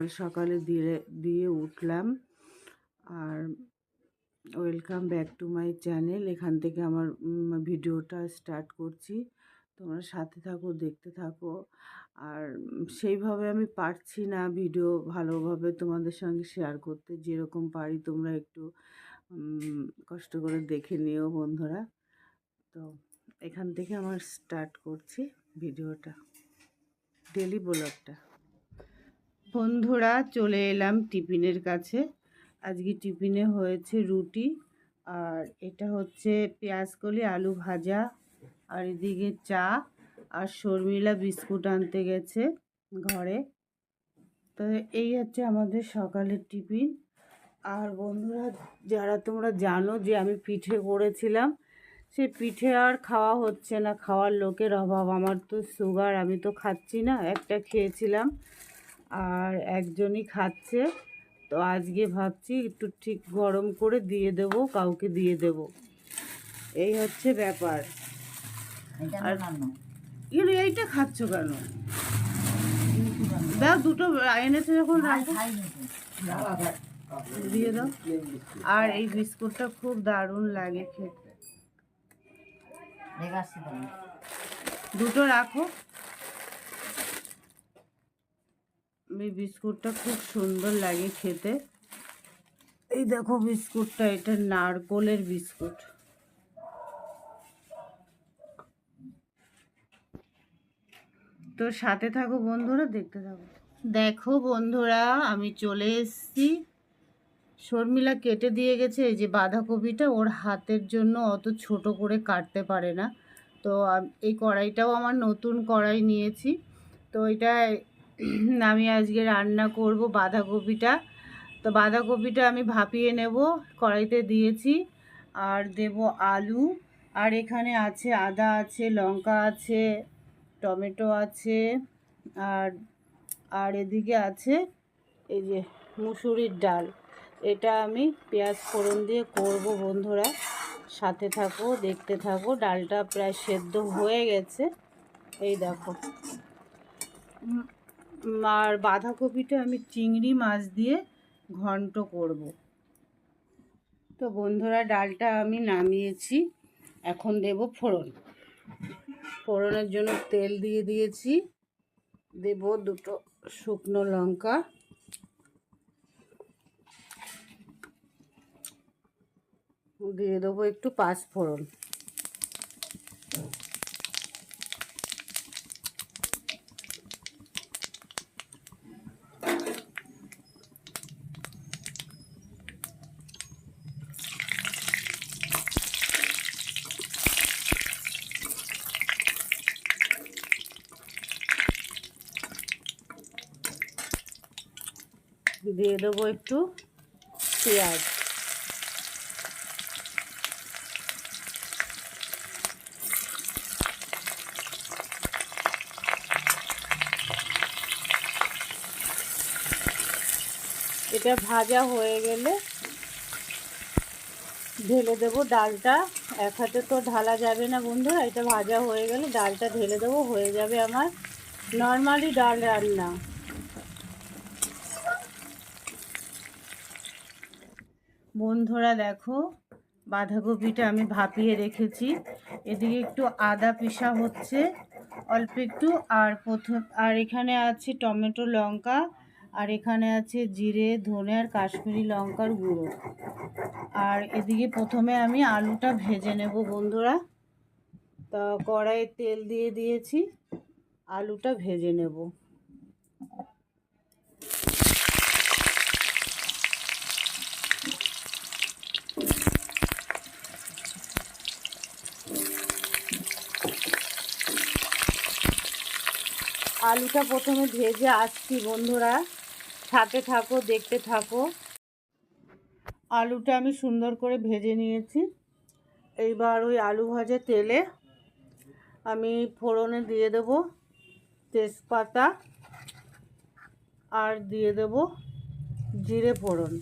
সকালে দিয়ে দিয়ে উঠলাম আর welcome back to my channel এখান থেকে আমার ভিডিওটা স্টার্ট করছি। তোমরা সাথে থাকো, দেখতে থাকো। আর সেইভাবে আমি পারছি না ভিডিও ভালোভাবে তোমাদের সঙ্গে শেয়ার করতে। যেরকম পারি তোমরা একটু কষ্ট করে দেখে নিও বন্ধুরা। তো এখান থেকে আমার স্টার্ট করছি ভিডিওটা। ডেলি ব্লগটা বন্ধুরা, চলে এলাম টিফিনের কাছে। আজকে টিফিনে হয়েছে রুটি, আর এটা হচ্ছে পেঁয়াজকলি আলু ভাজা, আর এদিকে চা, আর শর্মিলা বিস্কুট আনতে গেছে ঘরে। তো এই হচ্ছে আমাদের সকালের টিফিন। আর বন্ধুরা, যারা তোমরা জানো যে আমি পিঠে করেছিলাম, সে পিঠে আর খাওয়া হচ্ছে না। খাওয়ার লোকের অভাব। আমার তো সুগার আমি তো খাচ্ছি না। একটা খেয়েছিলাম। আর একজনই খাচ্ছে। তো আজকে ভাবছি একটু ঠিক গরম করে দিয়ে দেব কাউকে দিয়ে দেব। এই হচ্ছে ব্যাপার। আর- কিন্তু এইটা খাচ্ছ কেন? দাও দুটো এনেছে যখন রাখো। দিয়ে দাও। আর এই বিস্কুটটা খুব দারুণ লাগে খেতে। দুটো রাখো। এই বিস্কুটটা খুব সুন্দর লাগে খেতে। এই দেখো বিস্কুটটা, এটা নারকোলের বিস্কুট। তো সাথে থাকো বন্ধুরা, দেখতে থাকো। দেখো বন্ধুরা, আমি চলে এসেছি। শর্মিলা কেটে দিয়ে গেছে, এই যে বাঁধাকপিটা ওর হাতের জন্য অত ছোট করে কাটতে পারে না। তো এই কড়াইটাও আমার নতুন কড়াই নিয়েছি। তো এটা আমি আজকে রান্না করব বাঁধাকপিটা। তো বাঁধাকপিটা আমি ভাপিয়ে নেব, কড়াইতে দিয়েছি। আর দেব আলু। আর এখানে আছে আদা আছে, লঙ্কা আছে, টমেটো আছে। আর আর এদিকে আছে এই যে মুসুরির ডাল। এটা আমি পেঁয়াজ ফোড়ন দিয়ে করব বন্ধুরা। সাথে থাকো, দেখতে থাকো। ডালটা প্রায় সেদ্ধ হয়ে গেছে। এই দেখো। আর বাঁধাকপিটা আমি চিংড়ি মাছ দিয়ে ঘন্ট করব। তো বন্ধুরা, ডালটা আমি নামিয়েছি। এখন দেব ফোড়ন। ফোড়নের জন্য তেল দিয়ে দিয়েছি। দেব দুটো শুকনো লঙ্কা। দিয়ে দেবো একটু পাঁচ দিয়ে দেবো একটু পেঁয়াজ। এটা ভাজা হয়ে গেলে ঢেলে দেবো ডালটা। এক হাতে তো ঢালা যাবে না বন্ধুরা, এটা ভাজা হয়ে গেলে ডালটা ঢেলে দেবো, হয়ে যাবে আমার। নর্মালি ডাল রান্না। বন্ধুরা দেখো, বাঁধাকপিটা আমি ভাপিয়ে রেখেছি। এদিকে একটু আদা পিসা হচ্ছে, অল্প একটু। আর প্রথম, আর এখানে আছে টমেটো লঙ্কা, আর এখানে আছে জিরে, ধনে আর কাশ্মীরি লঙ্কার গুঁড়ো। আর এদিকে প্রথমে আমি আলুটা ভেজে নেব বন্ধুরা। তা কড়াইয়ে তেল দিয়ে দিয়েছি, আলুটা ভেজে নেব। আলুটা প্রথমে ভেজে আসছি বন্ধুরা। সাথে থাকো, দেখতে থাকো। আলুটা আমি সুন্দর করে ভেজে নিয়েছি। এইবার ওই আলু ভাজা তেলে আমি ফোড়নে দিয়ে দেব তেজপাতা আর দিয়ে দেব জিরে ফোড়ন।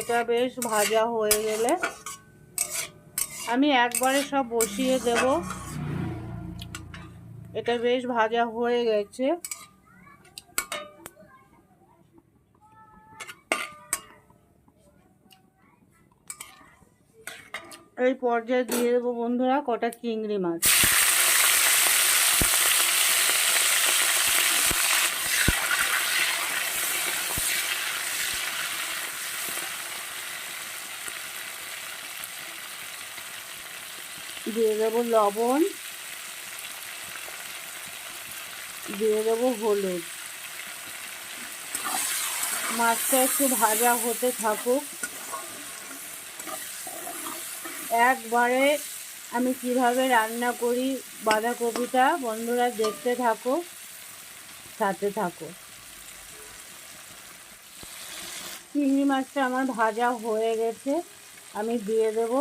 এটা বেশ ভাজা হয়ে গেলে আমি একবারে সব বসিয়ে দেব। এটা বেশ ভাজা হয়ে গেছে। এই পর্যায়ে দিয়ে দেবো বন্ধুরা কটা চিংড়ি মাছ। দিয়ে দেবো লবণ, দিয়ে দেবো হলুদ। মাছটা একটু ভাজা হতে থাকুক। একবারে আমি কীভাবে রান্না করি বাঁধাকপিটা বন্ধুরা দেখতে থাকো, সাথে থাকো। চিংড়ি মাছটা আমার ভাজা হয়ে গেছে, আমি দিয়ে দেব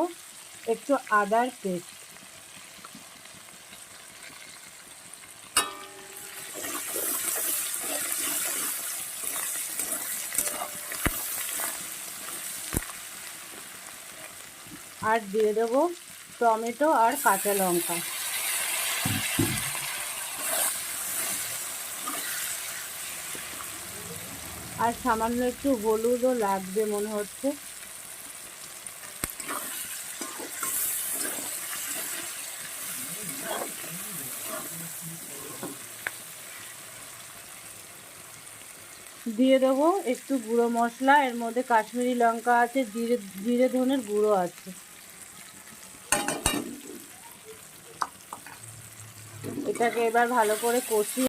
একটু আদার পেস্ট। আর দিয়ে দেবো টমেটো আর কাঁচা লঙ্কা। আর সামান্য একটু হলুদও লাগবে মনে হচ্ছে। দিয়ে দেবো একটু গুঁড়ো মশলা, এর মধ্যে কাশ্মীরি লঙ্কা আছে, জিরে জিরে ধনের গুঁড়ো আছে। এটাকে এবার ভালো করে কষিয়ে